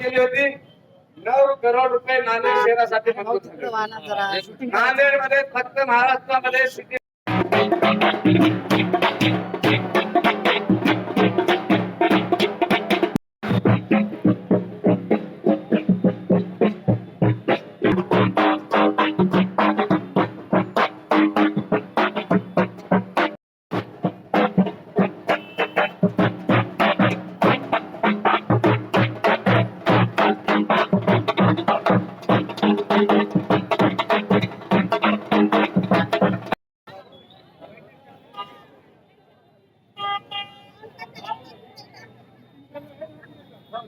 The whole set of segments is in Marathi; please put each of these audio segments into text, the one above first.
केली होती. नऊ करोड रुपये नांदेड शहरासाठी नांदेडमध्ये फक्त महाराष्ट्रामध्ये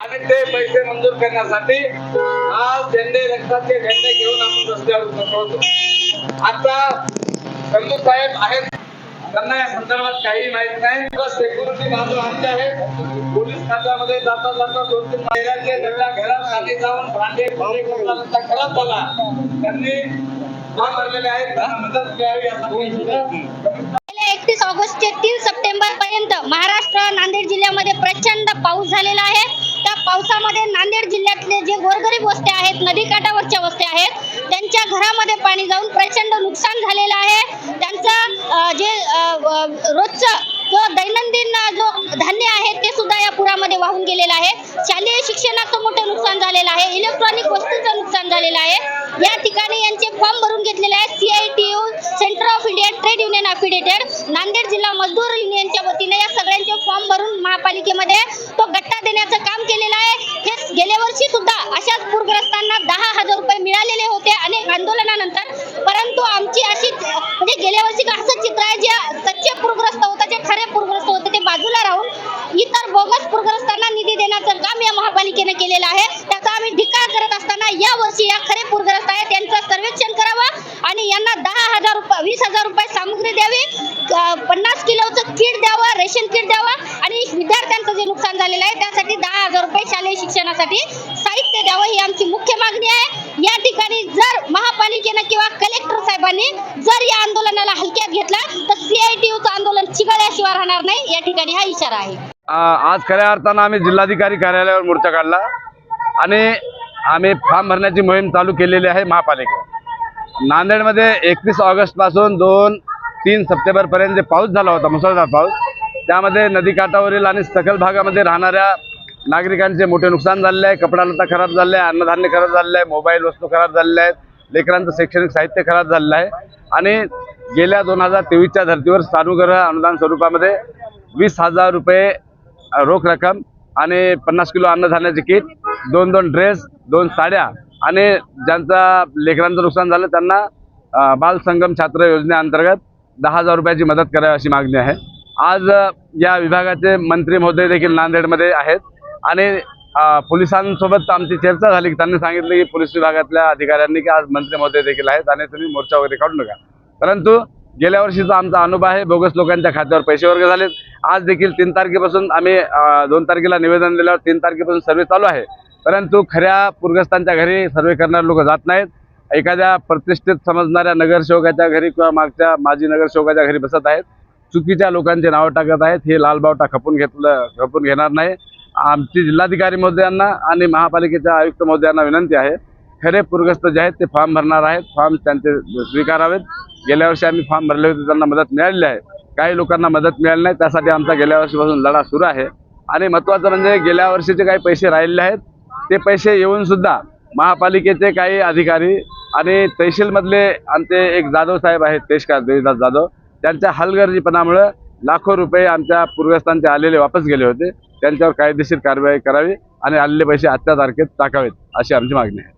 आणि ते पैसे मंजूर करण्यासाठी आज झेंडे रक्ताचे झेंडे घेऊन आपण रस्त्यावर होतो आता संजू साहेब आहेत. त्यांना या संदर्भात काही माहीत नाही. सेक्युरिटी बाजू आमचे आहेत पोलीस जाता जाता दोन तीन महिन्याचे त्यांच्या घरात खाली जाऊन भांडे भांडे त्यांचा खराब झाला. त्यांनी भरलेले आहेत. मदत मिळावी यासाठी एकतीस ऑगस्ट ते तीन सप्टेंबर पर्यंत महाराष्ट्र नांदेड जिल्ह्यामध्ये प्रचंड पाऊस झालेला आहे. त्या पावसामध्ये नांदेड जिल्ह्यातले जे गोरगरीब वस्त्या आहेत नदीकाठावरच्या वस्त्या आहेत त्यांच्या घरामध्ये पाणी जाऊन प्रचंड नुकसान झालेलं आहे. त्यांचं जे रोजचं व दैनंदिन जो धान्य आहे ते सुद्धा या पुरामध्ये वाहून गेलेलं आहे. शालेय शिक्षणाचं मोठं नुकसान झालेलं आहे. इलेक्ट्रॉनिक वस्तूचं नुकसान झालेलं आहे. या ठिकाणी यांचे फॉर्म भरून घेतलेले आहेत. CITU centre of India trade union affiliated Nanded जिल्हा मजदूर युनियनच्या वतीने या सगळ्यांचे फॉर्म भरून महापालिकेमध्ये तो गट्टा देण्याचं काम केलेलं आहे. हे गेल्या वर्षी सुद्धा अशाच पूरग्रस्तांना दहा हजार रुपये मिळालेले होते आणि आंदोलनानंतर परंतु आमची अशी म्हणजे गेल्या वर्षी असं चित्र आहे जे सच्चे पूरग्रस्त होते जे खरे पूरग्रस्त होते ते बाजूला राहून इतर बोगस पूरग्रस्तांना निधी देण्याचं काम या महापालिकेने केलेलं आहे. त्याचा आम्ही धिक्कार करत असताना या वर्षी या खरे पूरग्रस्त आहेत त्यांचं सर्वेक्षण करावं आणि यांना दहा हजार रुपये वीस हजार रुपये सामग्री द्यावी पन्नास किलोचं किट द्यावं रेशन किट द्यावं आणि विद्यार्थ्यांचं जे नुकसान झालेलं आहे त्यासाठी दहा हजार रुपये शालेय शिक्षणासाठी साहित्य द्यावं ही आमची मुख्य मागणी आहे. या ठिकाणी जर महापालिकेनं किंवा कलेक्टर साहेबांनी जर या आंदोलनाला हलक्यात घेतलं तर सीआयटीयूचं आंदोलन चिघळल्याशिवाय राहणार नाही. या ठिकाणी हा इशारा आहे. आज खऱ्या अर्थानं आम्ही जिल्हाधिकारी कार्यालयावर मोर्चा काढला आणि आम्ही फॉर्म भरण्याची मोहीम चालू केलेली आहे महापालिकेवर. नांदेडमध्ये एकवीस ऑगस्टपासून दोन तीन सप्टेंबरपर्यंत जे पाऊस झाला होता मुसळधार पाऊस त्यामध्ये नदीकाठावरील आणि सकल भागामध्ये राहणाऱ्या नागरिकांचे मोठे नुकसान झालेले आहे कपडा लत्ता खराब झाले आहे अन्नधान्य खराब झालेलं आहे मोबाईल वस्तू खराब झालेल्या आहेत लेकरांचं शैक्षणिक साहित्य खराब झालेलं आहे. आणि गेल्या दोन हजार तेवीसच्या धर्तीवर सानुग्रह अनुदान स्वरूपामध्ये वीस हजार रुपये रोख रक्कम आणि पन्नास किलो अन्नधान्याचे किट दोन दोन ड्रेस दोन साड्या आणि ज्यांचा लेकरांचं नुकसान झालं त्यांना बाल संगम छात्र योजनेअंतर्गत दहा हजार रुपयाची मदत करावी अशी मागणी आहे. आज या विभागाचे मंत्री महोदय देखील नांदेडमध्ये आहेत आणि पोलिसांसोबत आमची चर्चा झाली की त्यांनी सांगितलं की पोलीस विभागातल्या अधिकाऱ्यांनी की आज मंत्री महोदय देखील आहेत आणि तुम्ही मोर्चा वगैरे काढू नका. परंतु गेल्या वर्षीचा आमचा अनुभव आहे. बोगस लोकांच्या खात्यावर पैसे वर्ग झालेत. आज देखील तीन तारखेपासून आम्ही दोन तारखेला निवेदन दिल्यावर तीन तारखेपासून सर्वे चालू आहे. परंतु खऱ्या पूरग्रस्तांच्या घरी सर्वे करणारे लोक जात नाहीत. एखाद्या प्रतिष्ठित समजणाऱ्या नगरसेवकाच्या घरी किंवा मागच्या माजी नगरसेवकाच्या घरी बसत आहेत. चुकीच्या लोकांचे नावं टाकत आहेत. हे लालबावटा खपून घेतलं खपून घेणार नाही. आमची जिल्हाधिकारी महोदयांना आणि महापालिकेच्या आयुक्त महोदयांना विनंती आहे खरे पूरग्रस्त जे आहेत ते फॉर्म भरणार आहेत. फॉर्म त्यांचे स्वीकारावेत गेल्या वर्षी आम्ही फॉर्म भरले होते त्यांना मदत मिळालेली आहे. काही लोकांना मदत मिळाली नाही त्यासाठी आमचा गेल्या वर्षीपासून लढा सुरू आहे. आणि महत्त्वाचं म्हणजे गेल्या वर्षीचे काही पैसे राहिलेले आहेत ते पैसे येऊन सुद्धा महापालिकेचे काही अधिकारी आणि तहसीलमधले आमचे एक जाधव साहेब आहेत तेशकार देवीदास जाधव त्यांच्या हलगर्जीपणामुळं लाखो रुपये आमच्या पूर्वस्थांचे आलेले वापस गेले होते. त्यांच्यावर कायदेशीर कारवाई करावी आणि आलेले पैसे आजच्या तारखेत टाकावेत अशी आमची मागणी आहे.